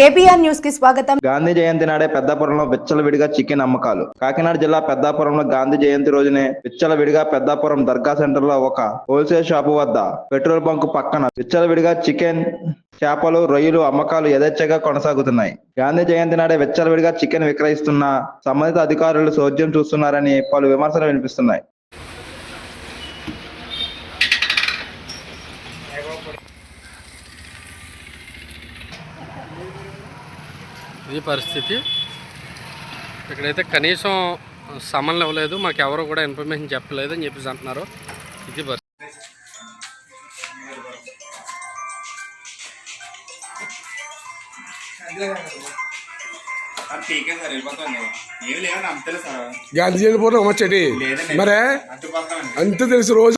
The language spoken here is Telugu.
కేబీఆర్ న్యూస్కి స్వాగతం. గాంధీ జయంతి నాడే పెద్దాపురంలో విచ్చలవిడిగా చికెన్ అమ్మకాలు కాకినాడ జిల్లా పెద్దాపురంలో గాంధీ జయంతి రోజునే విచ్చలవిడిగా పెద్దాపురం దర్గా సెంటర్లో ఒక హోల్సేల్ షాపు వద్ద పెట్రోల్ బంక్ పక్కన విచ్చలవిడిగా చికెన్ చేపలు రొయ్యలు అమ్మకాలు యథేచ్ఛగా కొనసాగుతున్నాయి. గాంధీ జయంతి నాడే విచ్చలవిడిగా చికెన్ విక్రయిస్తున్న సంబంధిత అధికారులు సోద్యం చూస్తున్నారని పలు విమర్శలు వినిపిస్తున్నాయి. ఇది పరిస్థితి. ఇక్కడైతే కనీసం సమన్లు ఇవ్వలేదు. మాకు ఎవరు కూడా ఇన్ఫర్మేషన్ చెప్పలేదు అని చెప్పేసి అంటున్నారు. ఇది పరిస్థితి. వచ్చేటి లేదండి మరే? అంత తెలుసు రోజు